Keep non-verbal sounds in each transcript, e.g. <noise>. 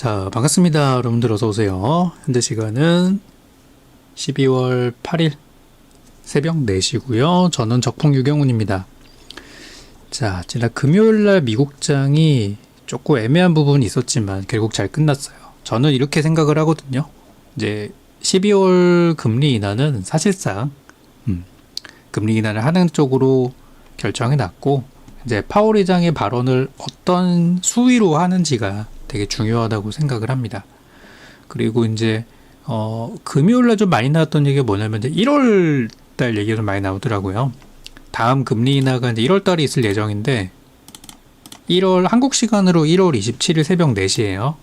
자, 반갑습니다. 여러분들 어서 오세요. 현재 시간은 12월 8일 새벽 4시고요. 저는 적풍 유경훈입니다. 자, 지난 금요일 날 미국장이 조금 애매한 부분이 있었지만 결국 잘 끝났어요. 저는 이렇게 생각을 하거든요. 이제 12월 금리 인하는 사실상 음, 금리 인하를 하는 쪽으로 결정해 놨고 이제 파월 의장의 발언을 어떤 수위로 하는지가 되게 중요하다고 생각을 합니다. 그리고 이제 어 금요일 날 좀 많이 나왔던 얘기가 뭐냐면 이제 1월 달 얘기가 좀 많이 나오더라고요. 다음 금리 인하가 이제 1월 달에 있을 예정인데 1월 한국 시간으로 1월 27일 새벽 4시예요.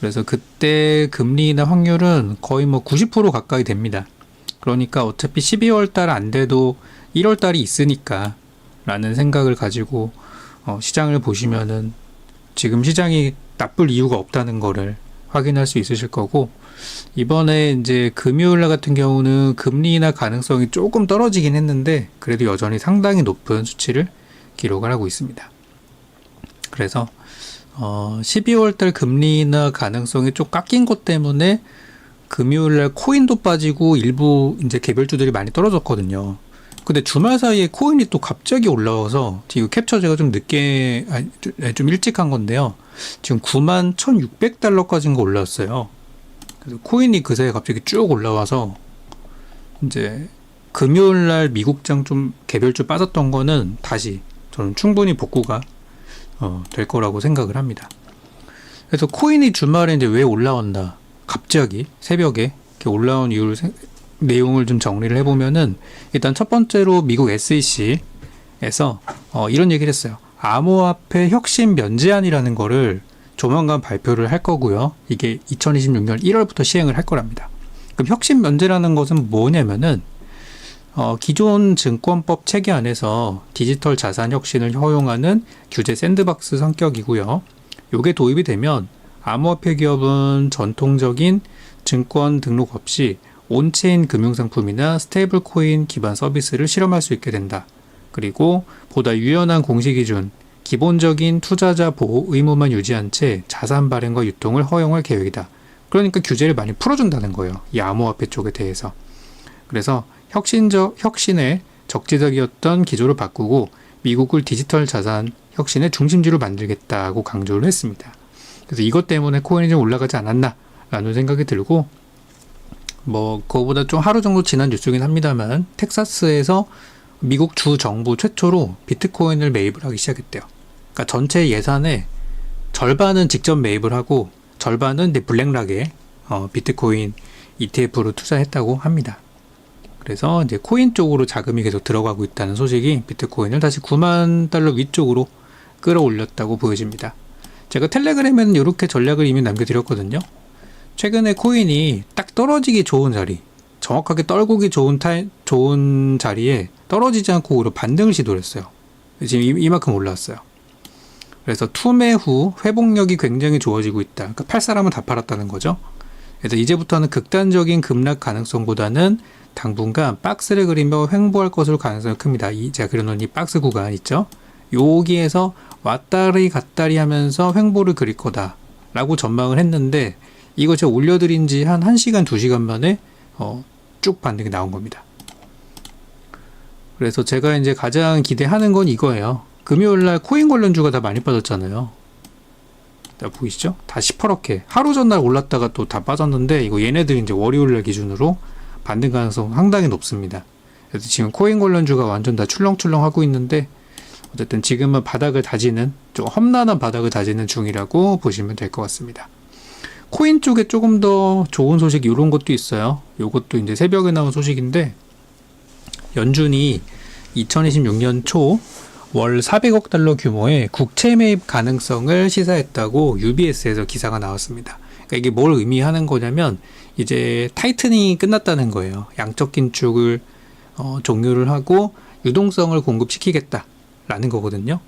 그래서 그때 금리 인하 확률은 거의 뭐 90% 가까이 됩니다. 그러니까 어차피 12월 달 안 돼도 1월 달이 있으니까 라는 생각을 가지고 어, 시장을 보시면은 지금 시장이 나쁠 이유가 없다는 거를 확인할 수 있으실 거고 이번에 이제 금요일 날 같은 경우는 금리 인하 가능성이 조금 떨어지긴 했는데 그래도 여전히 상당히 높은 수치를 기록을 하고 있습니다. 그래서 어 12월 달 금리 인하 가능성이 좀 깎인 것 때문에 금요일 날 코인도 빠지고 일부 이제 개별주들이 많이 떨어졌거든요. 근데 주말 사이에 코인이 또 갑자기 올라와서 지금 캡처 제가 좀 늦게 아니, 좀- 네, 좀 일찍 한 건데요. 지금 9만 1,600달러까지인가 올라왔어요. 그래서 코인이 그새 갑자기 쭉 올라와서 이제 금요일 날 미국장 좀 개별주 빠졌던 거는 다시 저는 충분히 복구가 어, 될 거라고 생각을 합니다. 그래서 코인이 주말에 이제 왜 올라온다? 갑자기 새벽에 이렇게 올라온 이유를 생- 내용을 좀 정리를 해보면은 일단 첫 번째로 미국 SEC에서 어, 이런 얘기를 했어요. 암호화폐 혁신 면제안이라는 거를 조만간 발표를 할 거고요. 이게 2026년 1월부터 시행을 할 거랍니다. 그럼 혁신 면제라는 것은 뭐냐면은 어, 기존 증권법 체계 안에서 디지털 자산 혁신을 허용하는 규제 샌드박스 성격이고요. 요게 도입이 되면 암호화폐 기업은 전통적인 증권 등록 없이 온체인 금융상품이나 스테이블 코인 기반 서비스를 실험할 수 있게 된다. 그리고 보다 유연한 공시 기준, 기본적인 투자자 보호 의무만 유지한 채 자산 발행과 유통을 허용할 계획이다. 그러니까 규제를 많이 풀어준다는 거예요. 이 암호화폐 쪽에 대해서. 그래서 혁신적 혁신의 적재적이었던 기조를 바꾸고 미국을 디지털 자산 혁신의 중심지로 만들겠다고 강조를 했습니다. 그래서 이것 때문에 코인이 좀 올라가지 않았나라는 생각이 들고 뭐 그거보다 좀 하루 정도 지난 뉴스긴 합니다만 텍사스에서 미국 주 정부 최초로 비트코인을 매입을 하기 시작했대요. 그러니까 전체 예산의 절반은 직접 매입을 하고 절반은 블랙락에 어, 비트코인 ETF로 투자했다고 합니다. 그래서 이제 코인 쪽으로 자금이 계속 들어가고 있다는 소식이 비트코인을 다시 9만 달러 위쪽으로 끌어올렸다고 보여집니다. 제가 텔레그램에는 이렇게 전략을 이미 남겨드렸거든요. 최근에 코인이 딱 떨어지기 좋은 자리, 정확하게 떨구기 좋은 타, 좋은 자리에 떨어지지 않고 오히려 반등을 시도를 했어요. 지금 이, 이만큼 올라왔어요. 그래서 투매 후 회복력이 굉장히 좋아지고 있다. 그러니까 팔 사람은 다 팔았다는 거죠. 그래서 이제부터는 극단적인 급락 가능성보다는 당분간 박스를 그리며 횡보할 것으로 가능성이 큽니다. 이 제가 그려놓은 이 박스 구간 있죠. 여기에서 왔다리 갔다리 하면서 횡보를 그릴 거다라고 전망을 했는데 이거 제가 올려드린 지 한 1시간, 2시간 만에 어, 쭉 반등이 나온 겁니다. 그래서 제가 이제 가장 기대하는 건 이거예요. 금요일 날 코인 관련주가 다 많이 빠졌잖아요. 다 보이시죠? 다 시퍼렇게 하루 전날 올랐다가 또 다 빠졌는데 이거 얘네들이 이제 월요일 날 기준으로 반등 가능성 상당히 높습니다. 그래서 지금 코인 관련주가 완전 다 출렁출렁 하고 있는데 어쨌든 지금은 바닥을 다지는 좀 험난한 바닥을 다지는 중이라고 보시면 될 것 같습니다. 코인 쪽에 조금 더 좋은 소식 이런 것도 있어요. 요것도 이제 새벽에 나온 소식인데 연준이 2026년 초 월 400억 달러 규모의 국채 매입 가능성을 시사했다고 UBS에서 기사가 나왔습니다. 그러니까 이게 뭘 의미하는 거냐면 이제 타이트닝이 끝났다는 거예요. 양적 긴축을 어, 종료를 하고 유동성을 공급시키겠다라는 거거든요.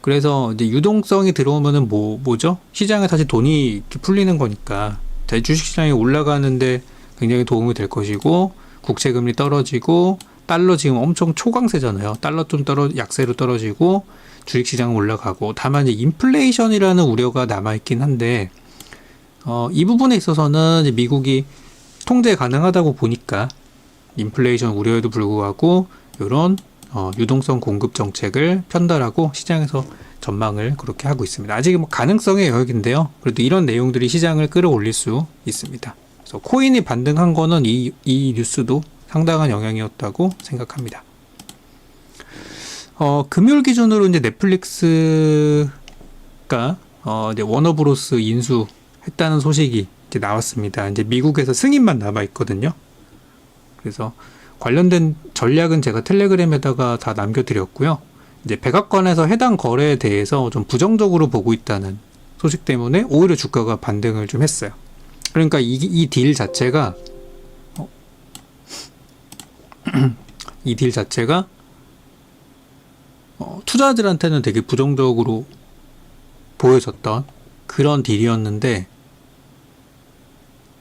그래서 이제 유동성이 들어오면은 뭐 뭐죠? 시장에 다시 돈이 이렇게 풀리는 거니까 주식 시장이 올라가는데 굉장히 도움이 될 것이고 국채 금리 떨어지고 달러 지금 엄청 초강세잖아요. 달러 좀 떨어 약세로 떨어지고 주식 시장 올라가고 다만 이제 인플레이션이라는 우려가 남아 있긴 한데 어, 이 부분에 있어서는 미국이 통제 가능하다고 보니까 인플레이션 우려에도 불구하고 이런 어, 유동성 공급 정책을 편달하고 시장에서 전망을 그렇게 하고 있습니다. 아직 뭐 가능성의 영역인데요. 그래도 이런 내용들이 시장을 끌어올릴 수 있습니다. 그래서 코인이 반등한 거는 이, 이 뉴스도 상당한 영향이었다고 생각합니다. 어, 금요일 기준으로 이제 넷플릭스가 어, 이제 워너브로스 인수했다는 소식이 이제 나왔습니다. 이제 미국에서 승인만 남아 있거든요. 그래서 관련된 전략은 제가 텔레그램에다가 다 남겨드렸고요. 이제 백악관에서 해당 거래에 대해서 좀 부정적으로 보고 있다는 소식 때문에 오히려 주가가 반등을 좀 했어요. 그러니까 이 딜 자체가 어, <clears throat> 이딜 자체가 어, 투자자들한테는 되게 부정적으로 보여졌던 그런 딜이었는데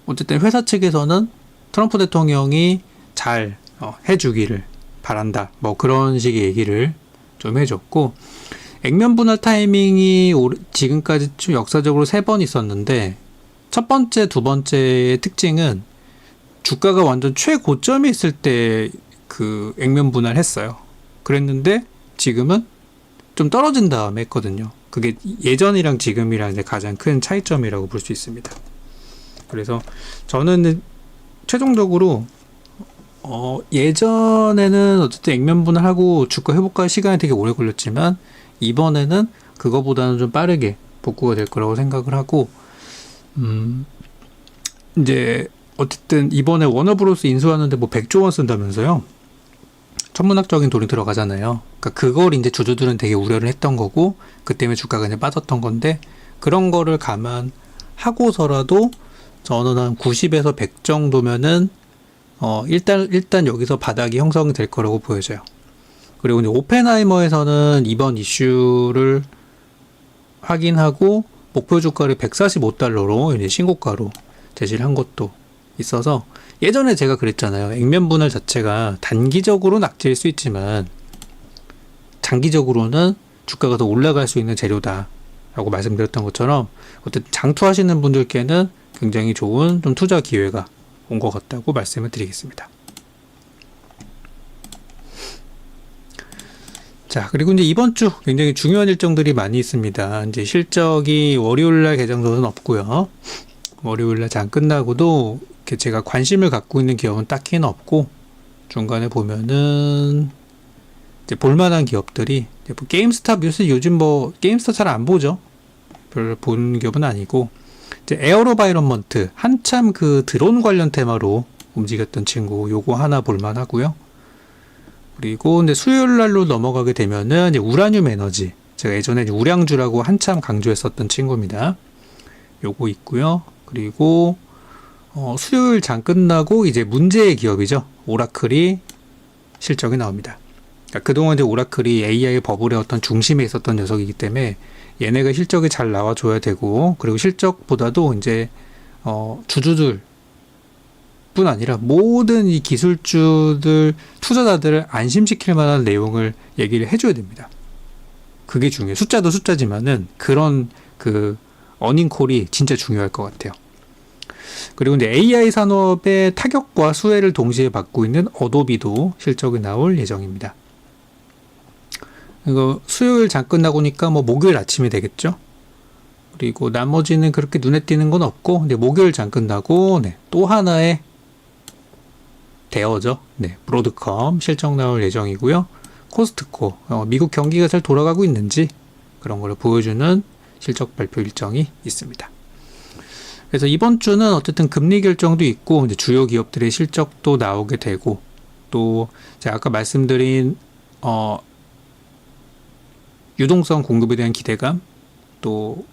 어쨌든 회사 측에서는 트럼프 대통령이 잘 어, 해주기를 바란다. 뭐 그런 식의 얘기를 좀 해줬고 액면 분할 타이밍이 올- 지금까지 좀 역사적으로 세 번 있었는데 첫 번째, 두 번째의 특징은 주가가 완전 최고점이 있을 때 그 액면 분할했어요. 그랬는데 지금은 좀 떨어진 다음에 했거든요. 그게 예전이랑 지금이랑 이제 가장 큰 차이점이라고 볼 수 있습니다. 그래서 저는 최종적으로 어, 예전에는 어쨌든 액면 분할하고 주가 회복할 시간이 되게 오래 걸렸지만 이번에는 그거보다는 좀 빠르게 복구가 될 거라고 생각을 하고 음 이제 어쨌든 이번에 워너브로스 인수하는데 뭐 100조 원 쓴다면서요. 천문학적인 돈이 들어가잖아요. 그러니까 그걸 이제 주주들은 되게 우려를 했던 거고 그 때문에 주가가 이제 빠졌던 건데 그런 거를 감안하고서라도 저는 한 90에서 100 정도면은 어 일단 일단 여기서 바닥이 형성이 될 거라고 보여져요. 그리고 이제 오펜하이머에서는 이번 이슈를 확인하고 목표 주가를 145달러로 이제 신고가로 제시를 한 것도 있어서 예전에 제가 그랬잖아요. 액면 분할 자체가 단기적으로 낙지일 수 있지만 장기적으로는 주가가 더 올라갈 수 있는 재료다라고 말씀드렸던 것처럼 어쨌든 장투하시는 분들께는 굉장히 좋은 좀 투자 기회가 온 것 같다고 말씀을 드리겠습니다. 자, 그리고 이제 이번 주 굉장히 중요한 일정들이 많이 있습니다. 이제 실적이 월요일 날 개장소는 없고요. 월요일 날 장 끝나고도 제가 관심을 갖고 있는 기업은 딱히는 없고 중간에 보면은 이제 볼만한 기업들이 뭐 게임스탑 요새 요즘 뭐 게임스탑 잘 안 보죠. 별로 본 기업은 아니고 에어로바이런먼트 한참 그 드론 관련 테마로 움직였던 친구 요거 하나 볼만하고요. 그리고 근데 수요일 날로 넘어가게 되면은 우라늄 에너지 제가 예전에 우량주라고 한참 강조했었던 친구입니다. 요거 있고요. 그리고 어, 수요일 장 끝나고 이제 문제의 기업이죠. 오라클이 실적이 나옵니다. 그러니까 그동안 이제 오라클이 AI 버블의 어떤 중심에 있었던 녀석이기 때문에 얘네가 실적이 잘 나와줘야 되고 그리고 실적보다도 이제 어, 주주들 뿐 아니라 모든 이 기술주들 투자자들을 안심시킬 만한 내용을 얘기를 해줘야 됩니다. 그게 중요해요. 숫자도 숫자지만은 그런 그 어닝콜이 진짜 중요할 것 같아요. 그리고 이제 AI 산업의 타격과 수혜를 동시에 받고 있는 어도비도 실적이 나올 예정입니다. 이거 수요일 장 끝나고 니까 뭐 목요일 아침이 되겠죠. 그리고 나머지는 그렇게 눈에 띄는 건 없고, 근데 목요일 장 끝나고 네, 또 하나의 대어죠. 네, 브로드컴 실적 나올 예정이고요. 코스트코 어, 미국 경기가 잘 돌아가고 있는지 그런 걸 보여주는 실적 발표 일정이 있습니다. 그래서 이번 주는 어쨌든 금리 결정도 있고 주요 기업들의 실적도 나오게 되고 또 제가 아까 말씀드린 어 유동성 공급에 대한 기대감 또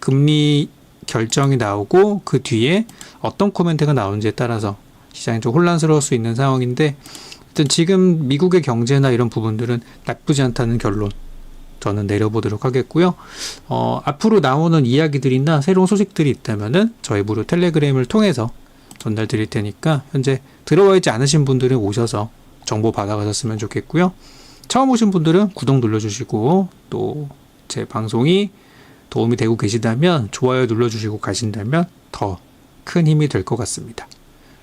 금리 결정이 나오고 그 뒤에 어떤 코멘트가 나오는지에 따라서 시장이 좀 혼란스러울 수 있는 상황인데 어쨌든 지금 미국의 경제나 이런 부분들은 나쁘지 않다는 결론 저는 내려보도록 하겠고요. 어, 앞으로 나오는 이야기들이나 새로운 소식들이 있다면은 저희 무료 텔레그램을 통해서 전달 드릴 테니까 현재 들어와 있지 않으신 분들은 오셔서 정보 받아가셨으면 좋겠고요. 처음 오신 분들은 구독 눌러주시고 또 제 방송이 도움이 되고 계시다면 좋아요 눌러주시고 가신다면 더 큰 힘이 될 것 같습니다.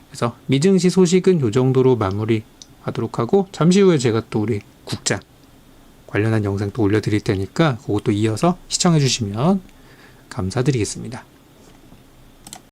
그래서 미증시 소식은 요 정도로 마무리하도록 하고 잠시 후에 제가 또 우리 국장 관련한 영상 또 올려드릴 테니까 그것도 이어서 시청해 주시면 감사드리겠습니다.